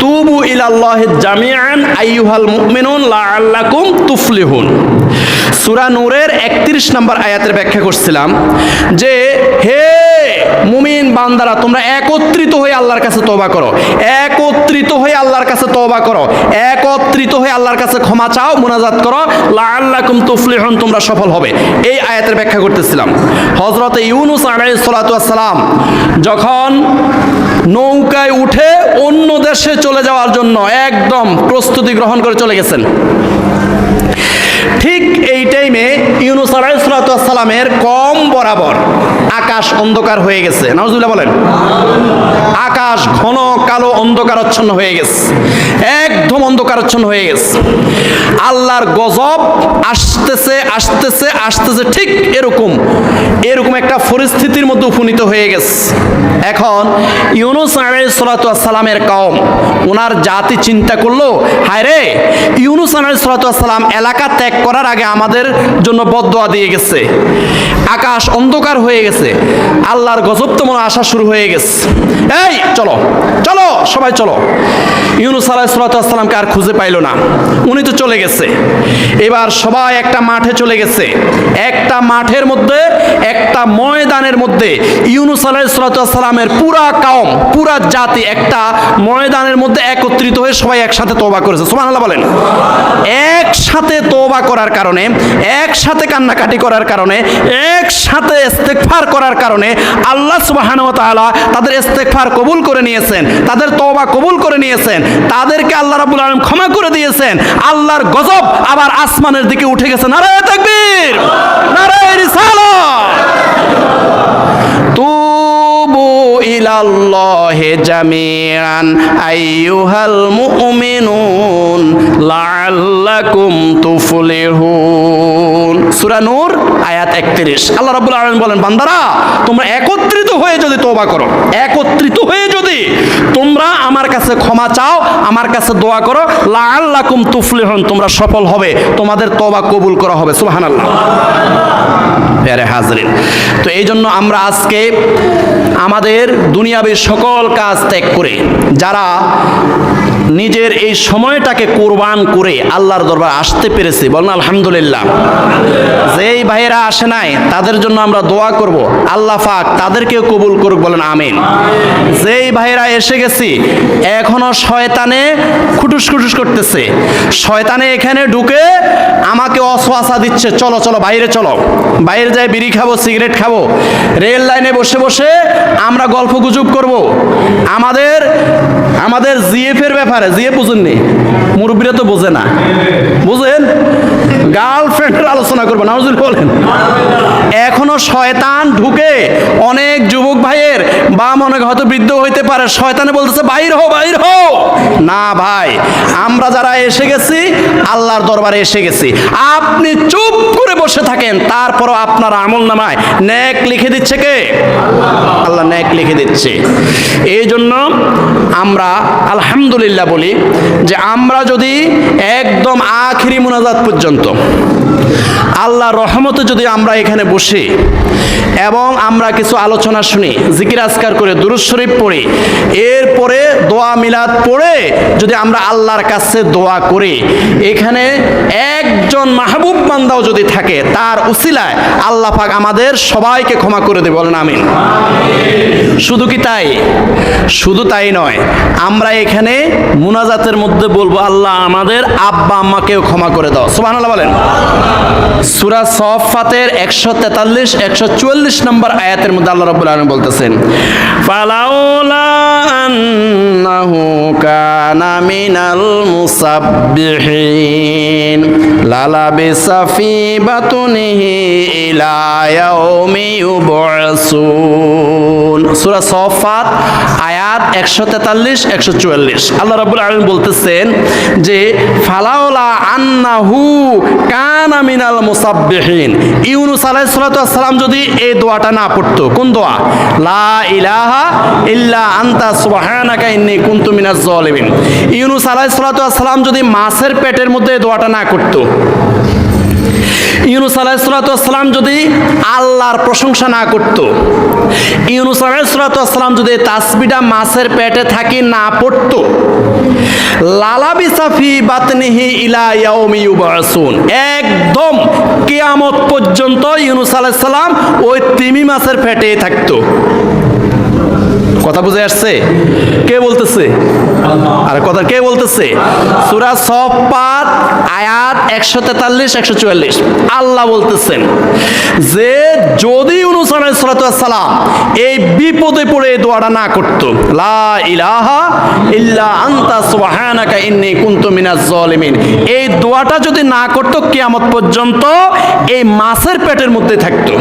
তুবু ইলাল্লাহ জামিআন আইয়ুহাল মুমিনুন লাআল্লাকুম তুফলিহুন। সূরা নূরের 31 নম্বর আয়াতের ব্যাখ্যা করছিলাম যে, হে মুমিন বান্দারা, তোমরা একত্রিত হয়ে আল্লাহর কাছে তওবা করো। একত্রিত হয়ে আল্লাহর কাছে তওবা করো। একত্রিত হয়ে আল্লাহর কাছে ক্ষমা চাও, মুনাজাত করো। লাআল্লাকুম তুফলিহুন, তোমরা সফল হবে। এই আয়াতের ব্যাখ্যা করতেছিলাম। হযরতে ইউনুস আলাইহিস সালাতু যখন নৌকায় উঠে অন্য দেশে চলে যাওয়ার জন্য একদম প্রস্তুতি গ্রহণ করে চলে গেছেন। ঠিক এই টাইমে ইউনুস আলাইসালামের কম বরাবর আকাশ অন্ধকার হয়ে গেছে। নাউজুল্লাহ বলেন। আকাশ ঘন, কালো অন্ধকারচ্ছন্ন হয়ে গেছে। একদম অন্ধকারচ্ছন্ন হয়ে গেছে। আল্লাহর গজব আসতেছে আসতেছে আসতেছে, ঠিক এরকম। এরকম একটা পরিস্থিতির মধ্যে উপনীত হয়ে গেছে। এখন ইউনুস আলাইসালামের কম ওনার জাতি চিন্তা করল, হায় রে, ইউনুস আলাইসালাম এলাকা ত্যাগ করার আগে আমাদের জন্য বদোয়া দিয়ে গেছে। আকাশ অন্ধকার হয়ে গেছে। আল্লাহর গজব তো মনে আসা শুরু হয়ে গেছে। এই চলো চলো সবাই চলো। ইউনুস আলাইসালামকে আর খুঁজে পাইলো না। উনি তো চলে গেছে। এবার সবাই একটা মাঠে চলে গেছে। একটা মাঠের মধ্যে, একটা ময়দানের মধ্যে ইউনুস আলাইসালামের পুরা কাউম পুরা জাতি একটা ময়দানের মধ্যে একত্রিত হয়ে সবাই একসাথে তোবা করেছে। সোমান আল্লাহ বলেন। একসাথে তোবা করার কারণে, একসাথে কান্নাকাটি করার কারণে, একসাথে ইস্তেগফার করার কারণে আল্লাহ তাআলা তাদের ইস্তেগফার কবুল করে নিয়েছেন, তাদের তওবা কবুল করে নিয়েছেন তাদেরকে আল্লাহ রাব্বুল আলামিন ক্ষমা করে দিয়েছেন। আল্লাহর গজব আবার আসমানের দিকে উঠে গেছে। নারায়ে তাকবীর, নারায়ে রিসালাত। তুবু ইলাল্লাহি জামিআন, আইয়ুহাল মুমিনুন, লাআল্লাকুম তুফলিহুন। সূরা নূর, আয়াত 31 আল্লাহ রাবুল আলম বলেন, বান্দারা, তোমরা একত্রিত হয়ে যদি তোবা করো, একত্রিত হয়ে যদি তোমরা আমার কাছে ক্ষমা চাও, আমার কাছে দোয়া করো লাল্লাকুম তুফলি হন তোমরা সফল হবে, তোমাদের তবা কবুল করা হবে, সুবহানাল্লাহ। প্যারে হাজরিন। তো এই জন্য আমরা আজকে আমাদের দুনিয়াবী সকল কাজ ত্যাগ করে, যারা নিজের এই সময়টাকে কোরবান করে আল্লাহর দরবার আসতে পেরেছি, বলেন আলহামদুলিল্লাহ। যেই ভাইয়েরা আসে নাই, তাদের জন্য আমরা দোয়া করব, আল্লাহ পাক তাদেরকেও কবুল করুক, বলেন আমিন। যেই ভাইয়েরা এসে গেছি, এখনও শয়তানে খুটুস খুটুস করতেছে। শয়তানে এখানে ঢুকে আমাকে অসোয়াশা দিচ্ছে, চলো চলো, বাইরে চলো। বাইরে যাই বিড়ি খাব, সিগারেট খাব। রেল লাইনে বসে বসে আমরা গল্প গুজব করব। আমাদের আমাদের জিএফ এর ব্যাপারে, জিএফ বুঝেননি মুরব্বীরা তো বোঝে না। বুঝেন? গার্লফ্রেন্ডের আলোচনা করব নাউজুল বলেন। এখনও শয়তান ঢুকে অনেক যুবক ভাইয়ের বা মনে হয়তো বৃদ্ধ হইতে পারে, শয়তানে বলতেছে, বাইর হো বাইর হো না ভাই, আমরা যারা এসে গেছি, আল্লাহর দরবারে এসে গেছি। আপনি চুপ বসে থাকেন, তারপরও আপনার আমল নামায় ন্যাক লিখে দিচ্ছে কে? আল্লাহ ন্যাক লিখে দিচ্ছে। এই জন্য আমরা আলহামদুলিল্লাহ বলি যে আমরা যদি একদম আখিরি মুনাজাত পর্যন্ত আল্লাহ রহমতে যদি আমরা এখানে বসি এবং আমরা কিছু আলোচনা শুনি, জিকির আজকার করে, দুরুদ শরীফ পড়ি, এরপরে দোয়া মিলাদ পড়ে যদি আমরা আল্লাহর কাছে দোয়া করি, এখানে একজন মাহবুব বান্দাও যদি থাকে তার উসিলায় আল্লাহ পাক আমাদের সবাইকে ক্ষমা করে দেবে। বলেন আমিন। শুধু কি তাই? শুধু তাই নয়, আমরা এখানে মুনাজাতের মধ্যে বলব, আল্লাহ আমাদের আব্বা আম্মাকেও ক্ষমা করে দাও। সুবহানাল্লাহ বলেন। সুরা সফাতের একশো তেতাল্লিশ, একশো চুয়াল্লিশ নম্বর আয়াতের মধ্যে আল্লাহ রব্বুল আলম বলতেছেন, ফালাউলা আন্নাহু কানা ফি বাতুনিহি ইলা ইয়াউমি ইউবআসুন। সূরা সফাত, আয়াত 143 144 আল্লাহ রাব্বুল আলামিন বলতেছেন যে, ফালাউলা আন্নাহু কানা মিনাল মুসাববিহীন। ইউনুস আলাইহিস সালাতু সালাম যদি এই দোয়াটা না পড়তো, কোন দোয়া? লা ইলাহা ইল্লা আনতা সুবহানাকা ইন্নী কুনতু মিনাজ জালিমিন। ইউনুস আলাইহিস সালাতু সালাম যদি মাছের পেটের মধ্যে এই দোয়াটা না করতো ইউনুস আলাইসালাম যদি আল্লাহর প্রশংসা না করত, ইউনুস আলাইসালাম যদি তাসবিটা মাছের পেটে থাকি না পড়ত লালাবি সাফি বাতনিহি ইলা ইয়াউমি একদম কিয়ামত পর্যন্ত ইউনুস আলাইসালাম ওই তিমি মাছের পেটেই থাকতো। কথা বুঝে আসছে? কে বলতেছে? আর কথা কে বলতেছে? সুরা সফাত আয়াত একশো তেতাল্লিশ, একশো চুয়াল্লিশ। আল্লাহ বলতেছেন, যে যদি ইউনুস সালাম এই বিপদে পড়ে দোয়াটা না করতো, লা ইলাহা ইল্লা আনতা সুবহানাকা ইন্নী কুনতু মিনাজ জালিমিন। এই দোয়াটা যদি না করতো, কিয়ামত পর্যন্ত এই মাছের পেটের মধ্যে থাকতো।